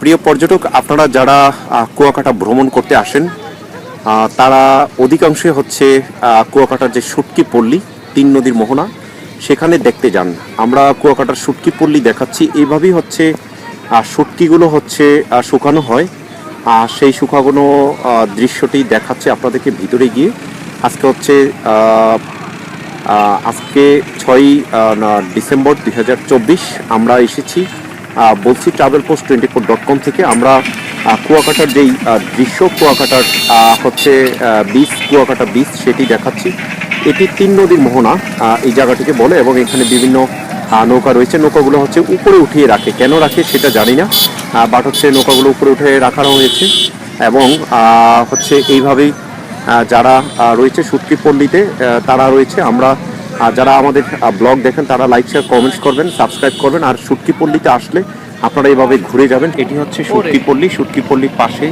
প্রিয় পর্যটক আপনারা যারা কুয়াকাটা ভ্রমণ করতে আসেন তারা অধিকাংশই হচ্ছে কুয়াকাটার যে সুটকি পল্লী তিন নদীর মোহনা সেখানে দেখতে যান। আমরা কুয়াকাটার সুটকি পল্লী দেখাচ্ছি। এইভাবেই হচ্ছে আহ, শুটকিগুলো হচ্ছে শুকানো হয়। আর সেই শুকানো দৃশ্যটি দেখাচ্ছে আপনাদেরকে ভিতরে গিয়ে। আজকে হচ্ছে আজকে ছয়ই ডিসেম্বর দুই হাজার চব্বিশ আমরা এসেছি। বলছি travel post twenty four dot com থেকে। আমরা কুয়াকাটার যেই দৃশ্য, কুয়াকাটার হচ্ছে বিচ কুয়াকাটা বিচ সেটি দেখাচ্ছি। এটি তিন নদীর মোহনা এই জায়গাটিকে বলে, এবং এখানে বিভিন্ন নৌকা রয়েছে। নৌকাগুলো হচ্ছে উপরে উঠিয়ে রাখে। কেন রাখে সেটা জানি না বাট হচ্ছে নৌকাগুলো উপরে উঠে রাখানো হয়েছে। এবং হচ্ছে এইভাবেই যারা রয়েছে সুটকি পল্লীতে তারা রয়েছে। আমরা আহ, যারা আমাদের ব্লগ দেখেন তারা লাইক শেয়ার কমেন্টস করবেন সাবস্ক্রাইব করবেন। আর সুটকি পল্লীতে আসলে আপনারা এভাবে ঘুরে যাবেন। এটি হচ্ছে সুটকি পল্লী সুটকি পল্লীর পাশে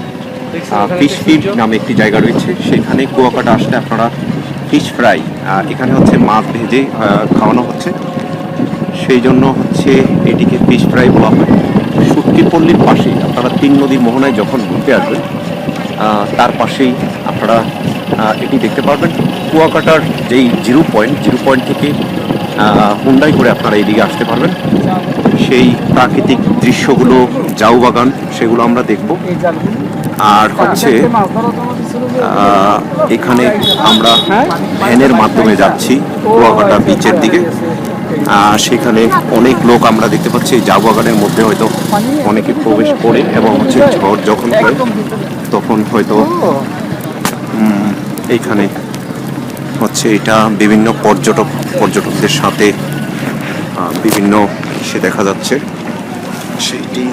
ফিশ ফিড নামে একটি জায়গা রয়েছে। সেখানে কুয়াকাটা আসলে আপনারা ফিশ ফ্রাই এখানে হচ্ছে মাছ ভেজে খাওয়ানো হচ্ছে। সেই জন্য হচ্ছে এটিকে ফিশ ফ্রাই বলা হয়। সুটকি পল্লীর পাশেই আপনারা তিন নদীর মোহনায় যখন ঘুরতে আসবেন তার পাশেই আপনারা এটি দেখতে পারবেন। কুয়াকাটার যেই জিরো পয়েন্ট জিরো পয়েন্ট থেকে হুন্ডাই করে আপনারা এইদিকে আসতে পারবেন। সেই প্রাকৃতিক দৃশ্যগুলো, জাউ বাগান, সেগুলো আমরা দেখব। আর হচ্ছে এখানে আমরা ভ্যানের মাধ্যমে যাচ্ছি কুয়াকাটা বিচের দিকে। সেখানে অনেক লোক আমরা দেখতে পাচ্ছি জাউ বাগানের মধ্যে হয়তো অনেকে প্রবেশ করে এবং হচ্ছে ঝড় যখন হয়, তখন হয়তো এইখানে হচ্ছে এটা বিভিন্ন পর্যটক, পর্যটকদের সাথে বিভিন্ন সে দেখা যাচ্ছে। সেইটি।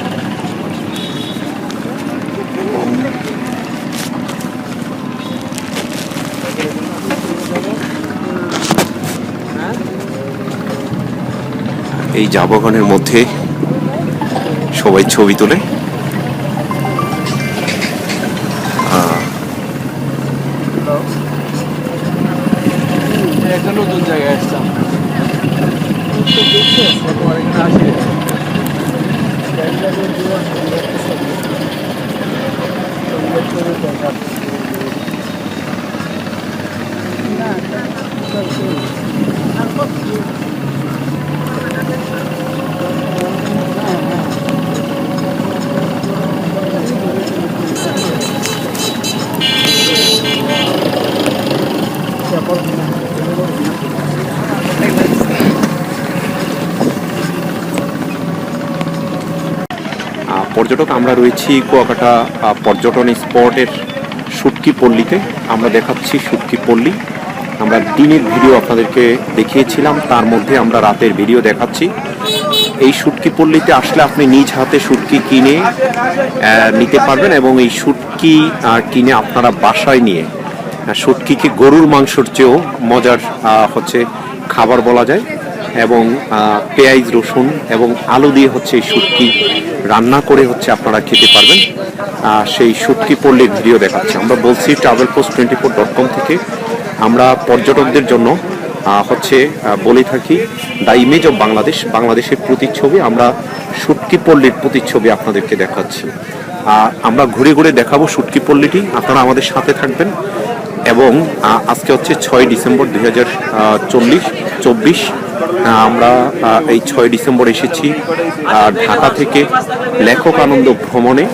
এই চা বাগানের মধ্যে সবাই ছবি তোলে। একটা নতুন জায়গায় আসলাম। আহ, পর্যটক আমরা রয়েছি কুয়াকাটা পর্যটন স্পটের সুটকি পল্লীতে। আমরা দেখাচ্ছি সুটকি পল্লী। আমরা দিনের ভিডিও আপনাদেরকে দেখিয়েছিলাম তার মধ্যে আমরা রাতের ভিডিও দেখাচ্ছি। এই সুটকি পল্লীতে আসলে আপনি নিজ হাতে সুটকি কিনে নিতে পারবেন এবং এই সুটকি কিনে আপনারা বাসায় নিয়ে আহ, শুটকিকে গরুর মাংসর চেয়েও মজার হচ্ছে খাবার বলা যায়। এবং পেঁয়াজ, রসুন এবং আলু দিয়ে হচ্ছে এই শুটকি রান্না করে হচ্ছে আপনারা খেতে পারবেন। সেই শুটকি পল্লীর ভিডিও দেখাচ্ছি। আমরা বলছি travel post twenty four dot com থেকে। আমরা পর্যটকদের জন্য হচ্ছে বলে থাকি, দ্য ইমেজ অফ বাংলাদেশ বাংলাদেশের প্রতিচ্ছবি। আমরা শুটকি পল্লীর প্রতিচ্ছবি আপনাদেরকে দেখাচ্ছি। আমরা ঘুরে ঘুরে দেখাবো শুটকি পল্লীটি। আপনারা আমাদের সাথে থাকবেন। এবং আজকে হচ্ছে ছয় ডিসেম্বর দুই হাজার চল্লিশ, চব্বিশ। আমরা এই ছয় ডিসেম্বর এসেছি। ঢাকা থেকে লেখক আনন্দ ভ্রমণে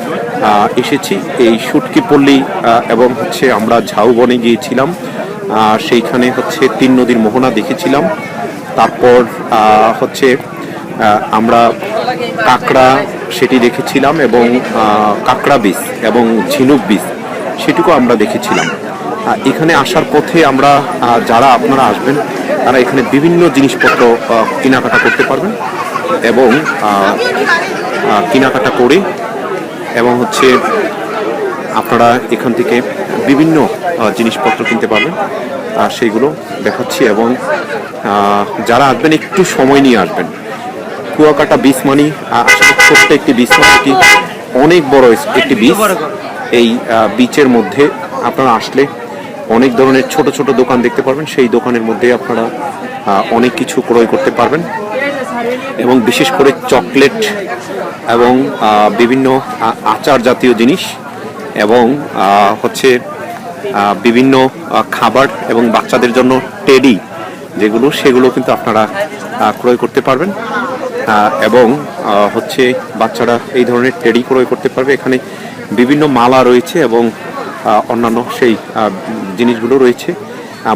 এসেছি। এই সুটকি পল্লী এবং হচ্ছে আমরা ঝাউবনে গিয়েছিলাম। সেইখানে হচ্ছে তিন নদীর মোহনা দেখেছিলাম। তারপর হচ্ছে আমরা কাঁকড়া সেটি দেখেছিলাম এবং কাঁকড়া বীজ এবং ঝিনুক বীজ সেটুকু আমরা দেখেছিলাম। এখানে আসার পথে আমরা যারা আপনারা আসবেন তারা এখানে বিভিন্ন জিনিসপত্র কেনাকাটা করতে পারবেন এবং কেনাকাটা করে এবং হচ্ছে আপনারা এখান থেকে বিভিন্ন জিনিসপত্র কিনতে পারবেন। আর সেইগুলো দেখাচ্ছি এবং যারা আসবেন একটু সময় নিয়ে আসবেন। কুয়াকাটা বিচ মানি আসলে ছোট্ট একটি বিচ মানে অনেক বড় একটি বিচ এই বিচের মধ্যে আপনারা আসলে অনেক ধরনের ছোট ছোট দোকান দেখতে পারবেন। সেই দোকানের মধ্যে আপনারা অনেক কিছু ক্রয় করতে পারবেন। এবং বিশেষ করে চকলেট এবং বিভিন্ন আচার জাতীয় জিনিস এবং হচ্ছে বিভিন্ন খাবার এবং বাচ্চাদের জন্য টেডি যেগুলো, সেগুলো কিন্তু আপনারা ক্রয় করতে পারবেন। এবং হচ্ছে বাচ্চারা এই ধরনের টেডি ক্রয় করতে পারবে। এখানে বিভিন্ন মালা রয়েছে এবং অন্যান্য সেই জিনিসগুলো রয়েছে।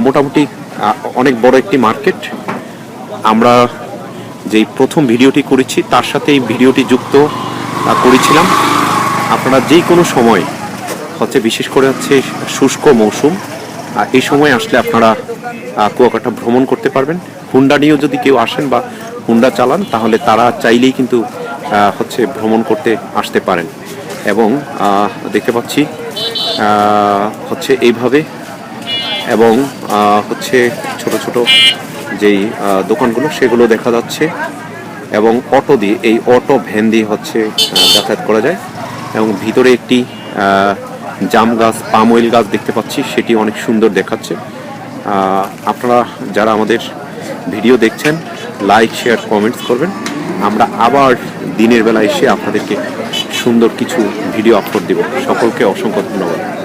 মোটামুটি অনেক বড় একটি মার্কেট। আমরা যেই প্রথম ভিডিওটি করেছি, তার সাথে এই ভিডিওটি যুক্ত করেছিলাম। আপনারা যে কোনো সময়, হচ্ছে বিশেষ করে হচ্ছে শুষ্ক মৌসুম এই সময় আসলে আপনারা কুয়াকাটা ভ্রমণ করতে পারবেন। হুন্ডা নিয়েও যদি কেউ আসেন বা হুন্ডা চালান, তাহলে তারা চাইলেই কিন্তু হচ্ছে ভ্রমণ করতে আসতে পারেন। এবং দেখতে পাচ্ছি হচ্ছে এইভাবে এবং হচ্ছে ছোট ছোট যেই দোকানগুলো সেগুলো দেখা যাচ্ছে এবং অটো দিয়ে, এই অটো ভ্যান দিয়ে হচ্ছে যাতায়াত করা যায় এবং ভিতরে একটি জাম গাছ, পাম অয়েল গাছ দেখতে পাচ্ছি, সেটি অনেক সুন্দর দেখাচ্ছে। আপনারা যারা আমাদের ভিডিও দেখছেন, লাইক, শেয়ার, কমেন্টস করবেন। আমরা আবার দিনের বেলা এসে আপনাদেরকে সুন্দর কিছু ভিডিও আপলোড দিব। সকলকে অসংখ্য ধন্যবাদ।